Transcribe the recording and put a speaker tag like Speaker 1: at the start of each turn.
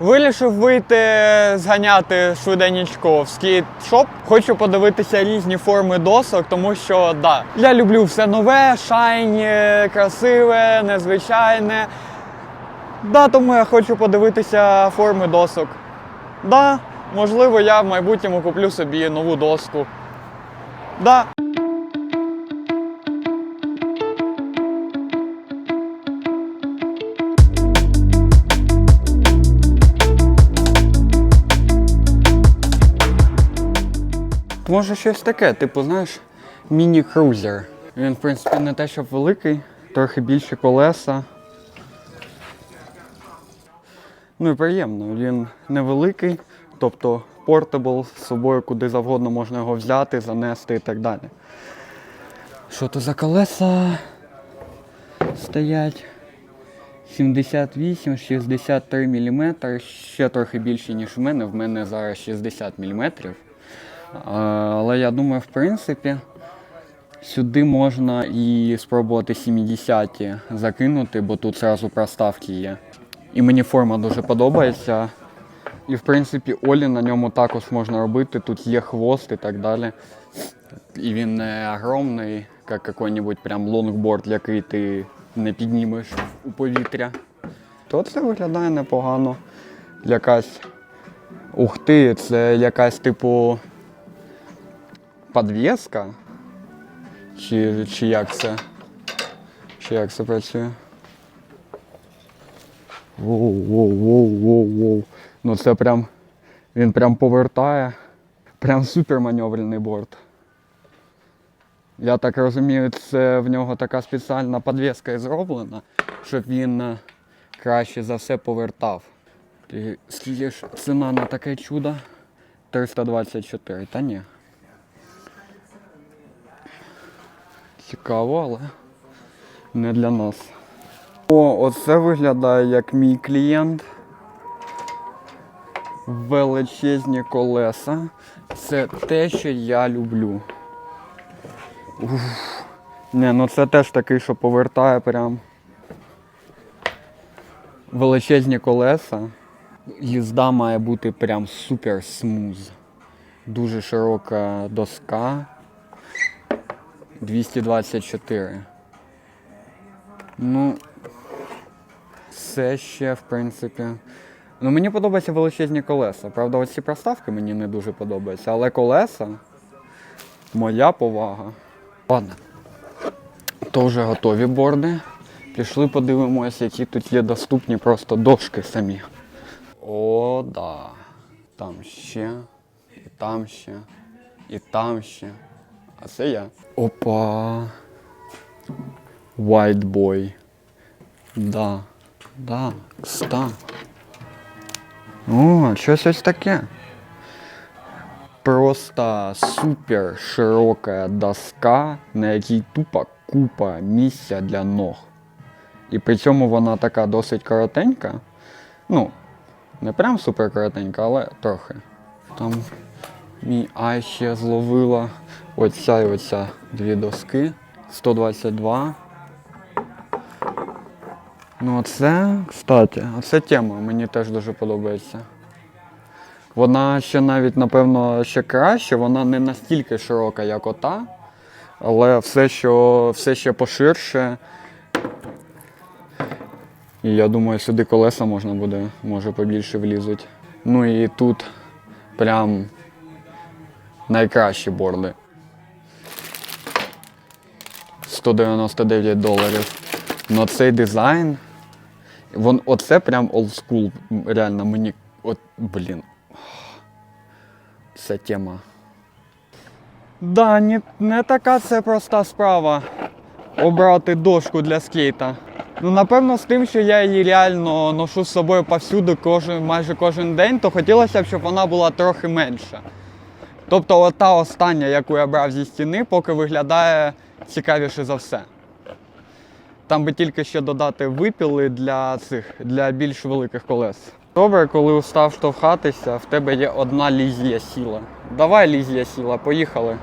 Speaker 1: Вирішив вийти зганяти швиденечко в скейт-шоп. Хочу подивитися різні форми досок, тому що да, я люблю все нове, шайні, красиве, незвичайне. Да, тому я хочу подивитися форми досок. Да, можливо, я в майбутньому куплю собі нову доску. Да. Може щось таке, типу, знаєш, міні-крузер. Він, в принципі, не те, щоб великий, трохи більше колеса. Ну і приємно, він невеликий, тобто портабл з собою куди завгодно можна його взяти, занести і так далі. Що то за колеса стоять? 78-63 мм, ще трохи більше, ніж в мене. В мене зараз 60 мм. Але я думаю, в принципі, сюди можна і спробувати 70-ті закинути, бо тут зразу проставки є. І мені форма дуже подобається. І в принципі Олі на ньому також можна робити. Тут є хвост і так далі. І він не огромний, як який-небудь прям лонгборд, який ти не піднімеш у повітря. То це виглядає непогано. Якась. Ух ти, це якась типу подвеска? Чи, чи як це? Чи як це працює? Воу, воу, воу, воу, воу. Ну це прям. Він прям повертає. Прям супер маневрений борт. Я так розумію, це в нього така спеціальна подвеска і зроблена, щоб він е, краще за все повертав. Скільки ж ціна на таке чудо? 324, та ні. Цікаво, але не для нас. О, оце виглядає як мій клієнт. Величезні колеса. Це те, що я люблю. Уф. Не, ну це теж такий, що повертає прям. Величезні колеса. Їзда має бути прям супер смуз. Дуже широка доска. 224. Ну, це ще, в принципі. Ну, мені подобаються величезні колеса. Правда, оці проставки мені не дуже подобаються, але колеса моя повага. Ладно. То вже готові борди. Пішли подивимося, які тут є доступні просто дошки самі. О, да. Там ще, і там ще, і там ще. А це я. Опа. White boy. Да. Да. Кста. О, щось ось таке. Просто супер широка доска, на якій тупо купа місця для ног. І при цьому вона така досить коротенька. Ну, не прям супер коротенька, але трохи. Там мій ай ще зловила оця і оця дві доски. 122. Ну, оце, кстати, оце тема, мені теж дуже подобається. Вона ще навіть, напевно, ще краще, вона не настільки широка, як ота, але все, що все ще поширше. І я думаю, сюди колеса можна буде, може побільше влізуть. Ну і тут прям найкращі борди. 199 доларів. Ну цей дизайн. Вон, оце прям олдскул. Реально мені. От, блін. Це тема. Да, не, не така це проста справа. Обрати дошку для скейта. Ну, напевно, з тим, що я її реально ношу з собою повсюди кожен, майже кожен день, то хотілося б, щоб вона була трохи менша. Тобто, от та остання, яку я брав зі стіни, поки виглядає цікавіше за все. Там би тільки ще додати випіли для цих для більш великих колес. Добре, коли устав штовхатися, в тебе є одна лізія сіла. Давай лізія сіла, поїхали.